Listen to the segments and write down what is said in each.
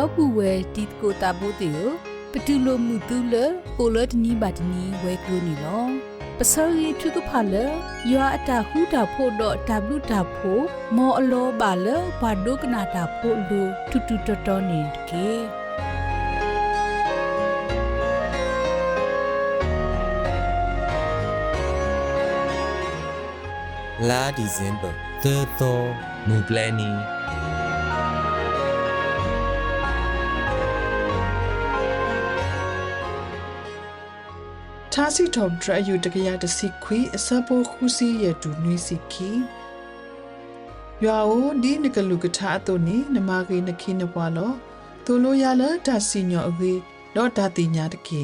တော့ပူဝဲတီကိုတာဘိုတေယပတူလိုမှုတူလပိုလဒနီဘတ်နီဝဲကလိုနီလောပစောရီထုကဖာလယွာအတာဟူတာဖို့တော့တဘလူတာဖို့မောအလောပါလဘာဒုကနာတာဖို့လူတူတူတော်တော်နေကေ La December The Thor Mublani ထာစီတော်ဒရယူတကရတစီခွေအစပိုခုစီရတူနွေစီခီရွာအိုဒီနကလူကထာအတုန်နီနမဂေနခိနပွားလောသူလိုရလဒါစီညောအဂေလောဒါတိညာတကေ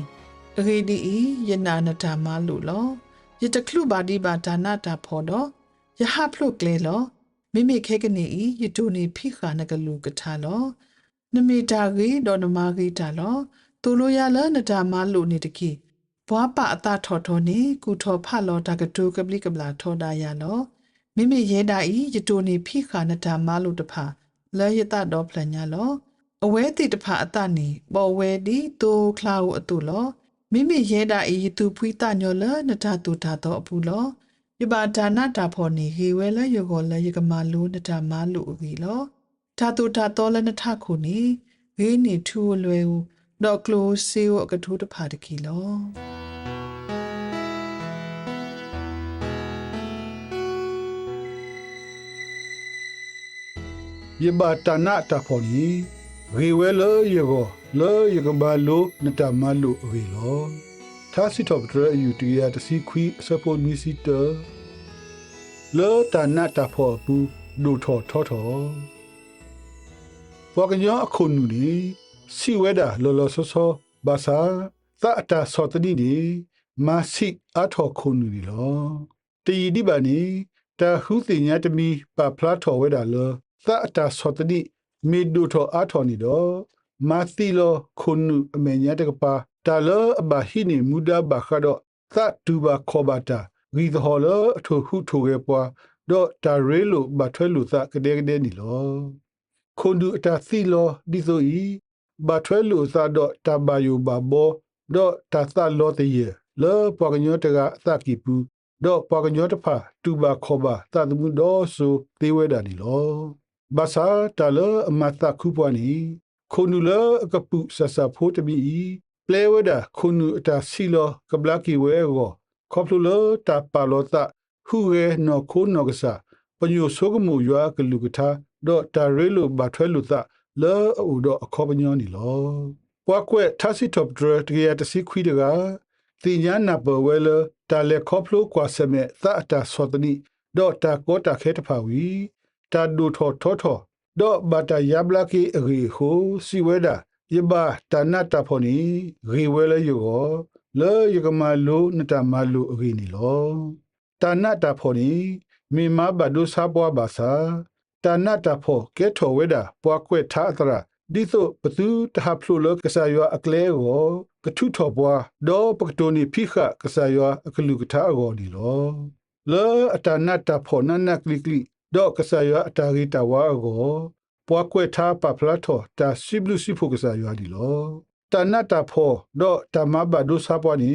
အဂေဒီဤယနာနတာမလူလောယတကလူပါဒီပါဒါနာတာဖော်တော့ယဟဖလုကလေလောမိမိခဲကနေဤယတူနေဖိခာနကလူကထာလောနမေတာဂေဒေါ်နမဂေတာလောသူလိုရလနတာမလူနေတကေ ဘွားပအတာထော်ထော်နေကုထော်ဖလောတာကတူကပလိကပလာထော်ဒါရလောမိမိရဲတာဤယတူနေဖိခာနတာမလို့တဖာလဲယတတော်ဖလညာလောအဝဲတိတဖာအတနေပေါ်ဝဲဒီတိုခလာဟုအတုလောမိမိရဲတာဤယတူဖွိတညောလနတတူတာတော့အပူလောယဘာဒါနတာဖော်နေဟေဝဲလဲယောကောလဲယကမာလူနတာမလူအကြီးလောတာတူတာတော်လဲနထခုနေဂေးနေထူလွယ်ဟုဒေါကလိုစီယိုအကထူးတဖာတကီလော ye ba ta na ta pho ni re we lo ye go lo ye ga ba lo na ta ma lo re lo tha si top tra yu ti ya ta si khwi sa po ni si ta lo ta na ta pho bu lo tho tho tho pho ka nyo a khon nu ni si we da lo lo so so ba sa ta ta so ta ni ni ma si a tho khon nu ni lo ti di ba ni ta hu ti nya ta mi pa phla tho we da lo သအတာသောတတိမေဒုထောအာထောနီတော့မာသီလောခုနုအမေညာတကပါတာလအဘဟိနေမူဒဘခတော့သတူဘခောဘတာဂီသဟောလအထုဟုထိုကေပွားတော့တာရဲလိုဘထွဲလိုသကတဲ့ကတဲ့နီလောခုန်ဒုအတာသီလောဒီဆိုဤဘထွဲလိုသတော့တဘယုဘဘောတော့တသလောတရေလောပကညောတကအသကီပူတော့ပကညောတဖာတူဘခောဘသတမှုတော့ဆိုသေးဝဲတာနီလော ဘာသာတလအမတ်တခုပွားနီခုနုလကပုဆဆဖို့တမီပလေဝဒခုနုအတာစီလကဘလကီဝဲကိုခေါပလူလတာပါလောတဟူရဲနော်ခုနောကစားပညိုဆိုကမှုရွာကလူကထာတော့တာရဲလိုဘာထွဲလူသလောအူတော့အခေါပညောနီလောပွားကွဲထစီတော့ဒရတကရတစီခွီတကတင်ညာနာဘဝဲလတာလေခေါပလူကွာစမဲသအတာသောတနီတော့တာကောတာခဲတဖာဝီ တာဒူထောထောထောဒေါ်ဘတာယဘလကီရီဟိုစီဝဲဒါယဘတာနတာဖောနီရီဝဲလေယောလေယကမလိုနတာမလိုရီနီလောတာနတာဖောနီမိမဘဒုစာပွားဘာသာတာနတာဖောကဲထောဝဲဒါပွားကွဲထားတရာဒီဆိုပသူတဟဖလိုလကဆာယောအကလဲကိုကထုထောပွားဒေါ်ပကတိုနီဖိခကဆာယောအကလူကထားအောဒီလောလေအတာနတာဖောနနကလီကလီ ဒေါကဆာယအတာဂီတဝါကိုပွားကွက်ထားပပလာထောတာစီဘလူစီဖိုကဆာယဒီလောတနတာဖောဒေါတမဘဒုစာပွားနီ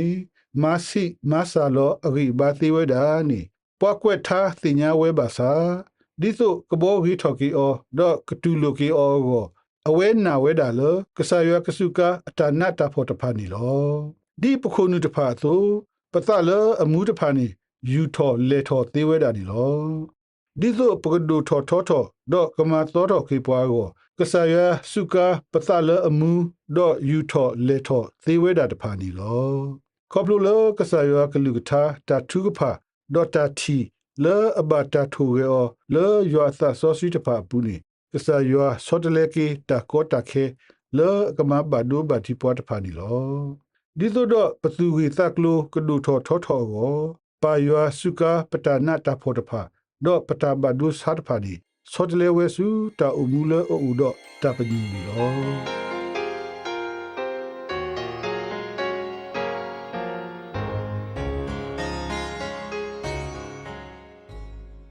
မာစီမာဆာလောအဂိဘာတိဝဲဒါနီပွားကွက်ထားတင်ညာဝဲပါစာဒီဆိုကဘောဂီထော်ကီအောဒေါကတူလိုကီအောကိုအဝဲနာဝဲဒါလောကဆာယကစုကအတာနတာဖောတဖာနီလောဒီပခုနုတဖာသို့ပသလအမှုတဖာနီယူထော်လေထော်သေးဝဲဒါနီလော ဒီလိုပကဒူထော်ထော်ထော်တော့ကမတော်တော်ခေပွားကိုကဆာယစုကာပသလအမှုတော့ယူထော်လေထော်သေဝဲတာတဖာနီလောခေါပလူလကဆာယကလူကထာတာထုကဖာဒေါ်တာတီလေအဘတာထူရောလေယောသဆောစီတဖာပူနီကဆာယောဆောတလေကီတာကောတာခေလေကမဘဒူဘတိပွားတဖာနီလောဒီသို့တော့ပသူဝေသကလိုကဒူထော်ထော်ထော်ကိုပါယောစုကာပတနာတာဖို့တဖာ တော့ပတာဘဒုဆတ်ဖာဒီစောတလေဝဲစုတာအမူလအူတော့တပညူနီရော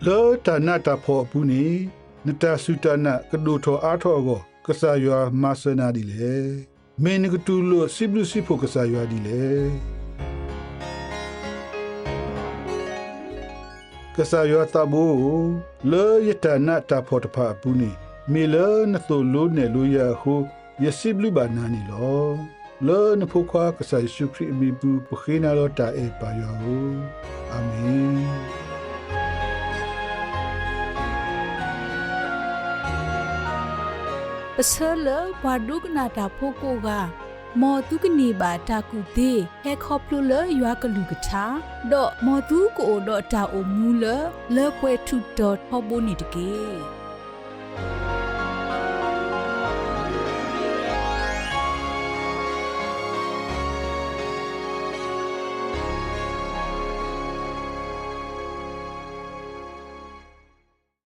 လောတနာတာဖောပူနီနတဆုတနာကဒုထောအားထောကိုကစားရွာမဆနာဒီလေမင်းကတူလို့စိဘလူစီဖို့ကစားရွာဒီလေ ကစားရွာတဘူလေယတနာတာဖို့တဖာပူနီမီလနသိုလိုနေလိုရဟုယစိဘလူဘာနာနီလောလေနဖို့ခွာကစားရှုခရီမီဘူပခိနာလောတာအေပါယောအာမင်ပစလဘွာဒုကနာတာဖိုကိုက မော်တုကနေပါတာကူသေးဟဲခေါပလူလရွာကလူကချာဒေါ်မော်တုကိုဒေါ်တာအိုမူလလေပွဲထုဒေါ်ဟောဘိုနီတကေ